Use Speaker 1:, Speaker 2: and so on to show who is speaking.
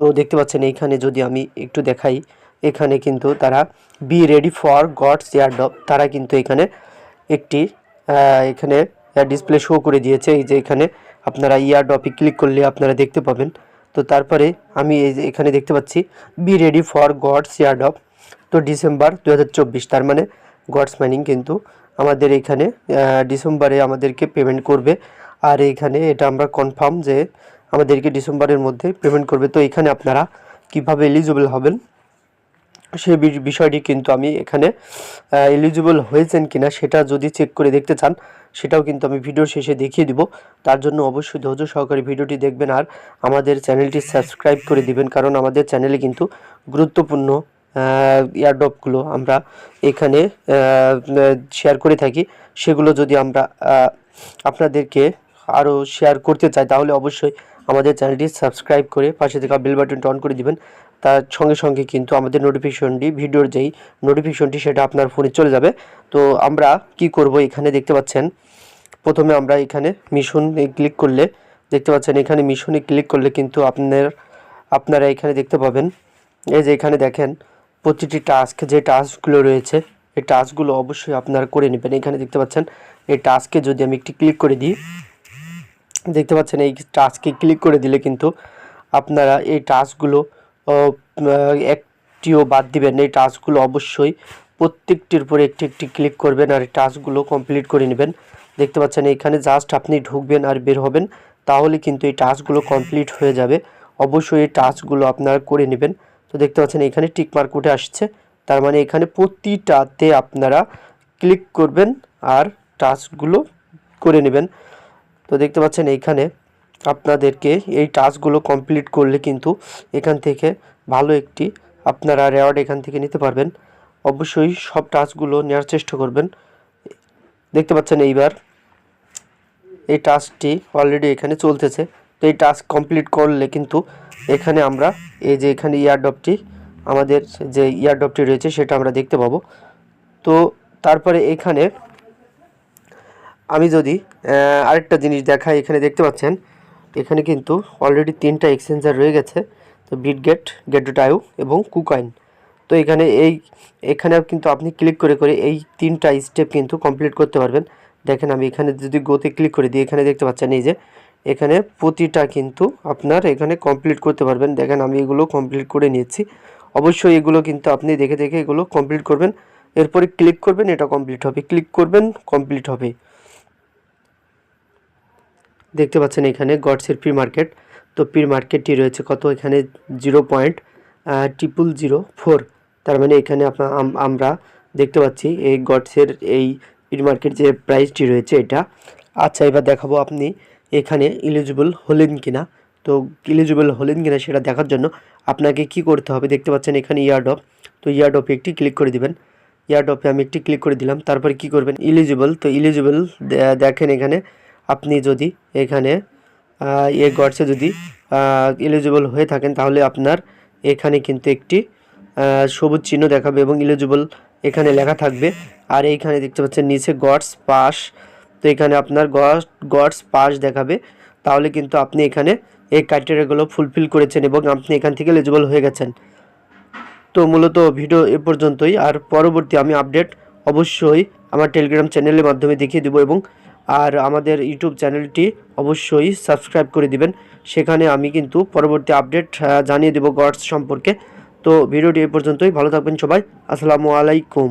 Speaker 1: তো দেখতে পাচ্ছেন এইখানে যদি আমি একটু দেখাই, এখানে কিন্তু তারা be ready for GODS airdrop তারা কিন্তু এখানে একটি এখানে ডিসপ্লে শো করে দিয়েছে। এই যে এখানে আপনারা ইয়ারডপে ক্লিক করলে আপনারা দেখতে পাবেন। তো তারপরে আমি এই যে এখানে দেখতে পাচ্ছি be ready for GODS airdrop তো ডিসেম্বর দু হাজার চব্বিশ, তার মানে গডস মাইনিং কিন্তু আমাদের এখানে ডিসেম্বরে আমাদেরকে পেমেন্ট করবে। আর এখানে এটা আমরা কনফার্ম যে আমাদেরকে ডিসেম্বরের মধ্যে পেমেন্ট করবে। তো এখানে আপনারা কীভাবে এলিজিবল হবেন বি- বিষয়টি কিন্তু আমি এখানে এলিজিবল হয়েছেন কিনা সেটা যদি চেক করে দেখতে চান, সেটাও কিন্তু আমি ভিডিওর শেষে দেখিয়ে দিব। তার জন্য অবশ্যই ধৈর্য সহকারে ভিডিওটি দেখবেন আর আমাদের চ্যানেলটি সাবস্ক্রাইব করে দিবেন, কারণ আমাদের চ্যানেলে কিন্তু গুরুত্বপূর্ণ এয়ারড্রপগুলো আমরা এখানে শেয়ার করে থাকি। সেগুলো যদি আমরা আপনাদেরকে আরও শেয়ার করতে চাই, তাহলে অবশ্যই আমাদের চ্যানেলটি সাবস্ক্রাইব করে পাশে থাকা বেল বাটনটি অন করে দিবেন। তার সঙ্গে সঙ্গে কিন্তু আমাদের নোটিফিকেশনটি ভিডিওর যেই নোটিফিকেশনটি সেটা আপনার ফোনে চলে যাবে। তো আমরা কি করব এখানে দেখতে পাচ্ছেন, প্রথমে আমরা এখানে মিশনে ক্লিক করলে দেখতে পাচ্ছেন, এখানে মিশনে ক্লিক করলে কিন্তু আপনার, আপনারা এখানে দেখতে পাবেন, এই যে এখানে দেখেন, প্রতিটি টাস্ক যে টাস্কগুলো রয়েছে, এই টাস্কগুলো অবশ্যই আপনারা করে নেবেন। এখানে দেখতে পাচ্ছেন, এই টাস্কে যদি আমি একটি ক্লিক করে দিই দেখতে পাচ্ছেন, এই টাস্কে ক্লিক করে দিলে কিন্তু আপনারা এই টাস্কগুলো একটিও বাদ দিবেন। এই টাস্কগুলো অবশ্যই প্রত্যেকটির উপরে একটি একটি ক্লিক করবেন আর এই টাস্কগুলো কমপ্লিট করে নেবেন। দেখতে পাচ্ছেন, এখানে জাস্ট আপনি ঢুকবেন আর বের হবেন, তাহলে কিন্তু এই টাস্কগুলো কমপ্লিট হয়ে যাবে। অবশ্যই এই টাস্কগুলো আপনারা করে নেবেন। তো দেখতে পাচ্ছেন, এখানে টিক মার্ক উঠে আসছে। তার মানে এখানে প্রতিটাতে আপনারা ক্লিক করবেন আর টাস্কগুলো করে নেবেন। তো দেখতে পাচ্ছেন এইখানে আপনাদেরকে এই টাস্কগুলো কমপ্লিট করলে কিন্তু এখান থেকে ভালো একটি আপনারা রেওয়ার্ড এখান থেকে নিতে পারবেন। অবশ্যই সব টাস্কগুলো নেওয়ার চেষ্টা করবেন। দেখতে পাচ্ছেন এইবার এই টাস্কটি অলরেডি এখানে চলতেছে। তো এই টাস্ক কমপ্লিট করলে কিন্তু এখানে আমরা এই যে এখানে ইয়ারডপটি আমাদের যে ইয়ারডপটি রয়েছে সেটা আমরা দেখতে পাবো। তো তারপরে এখানে আমি যদি আরেকটা জিনিস দেখাই, এখানে দেখতে পাচ্ছেন, এখানে কিন্তু অলরেডি তিনটা এক্সচেঞ্জার রয়ে গেছে, তো বিটগেট গেটটায়ু এবং কুকাইন তো এখানে এই, এখানে কিন্তু আপনি ক্লিক করে করে এই তিনটা স্টেপ কিন্তু কমপ্লিট করতে পারবেন। দেখেন আমি এখানে যদি গোতে ক্লিক করে দিই, এখানে দেখতে পাচ্ছেন এই যে, এখানে প্রতিটা কিন্তু আপনার এখানে কমপ্লিট করতে পারবেন। দেখেন আমি এগুলো কমপ্লিট করে নিয়েছি। অবশ্যই এগুলো কিন্তু আপনি দেখে দেখে এগুলো কমপ্লিট করবেন। এরপরে ক্লিক করবেন, এটা কমপ্লিট হবে। ক্লিক করবেন কমপ্লিট হবে। দেখতে পাচ্ছেন এখানে গডসের প্রি মার্কেট তো প্রি মার্কেটটি রয়েছে কত? এখানে zero point triple zero four তার মানে এখানে আপনা- আম- আমরা দেখতে পাচ্ছি এই গডসের এই প্রি মার্কেট যে প্রাইসটি রয়েছে এটা। আচ্ছা এবার দেখাবো আপনি এখানে ইলিজিবল হলেন কিনা। তো ইলিজিবল হলেন কিনা সেটা দেখার জন্য আপনাকে কি করতে হবে? দেখতে পাচ্ছেন এখানে ইয়ারডপ তো ইয়ারডপে একটি ক্লিক করে দিবেন। ইয়ারডপে আমি একটি ক্লিক করে দিলাম। তারপরে কি করবেন? ইলিজিবল তো ইলিজিবল দেখেন এখানে আপনি যদি এখানে এ গডসে যদি এলিজিবল হয়ে থাকেন, তাহলে আপনার এখানে কিন্তু একটি সবুজ চিহ্ন দেখাবে এবং এলিজিবল এখানে লেখা থাকবে। আর এইখানে দেখতে পাচ্ছেন নিচে গডস পাস, তো এখানে আপনার গডস পাস দেখাবে। তাহলে কিন্তু আপনি এখানে এই ক্রাইটেরিয়াগুলো ফুলফিল করেছেন এবং আপনি এখান থেকে এলিজিবল হয়ে গেছেন। তো মূলত ভিডিও এ পর্যন্তই। আর পরবর্তী আমি আপডেট অবশ্যই আমার টেলিগ্রাম চ্যানেলের মাধ্যমে দেখিয়ে দেবো এবং আর আমাদের ইউটিউব চ্যানেলটি অবশ্যই সাবস্ক্রাইব করে দিবেন। সেখানে আমি কিন্তু পরবর্তী আপডেট জানিয়ে দেব গডস সম্পর্কে। তো ভিডিওটি এ পর্যন্তই। ভালো থাকবেন সবাই। আসসালামু আলাইকুম।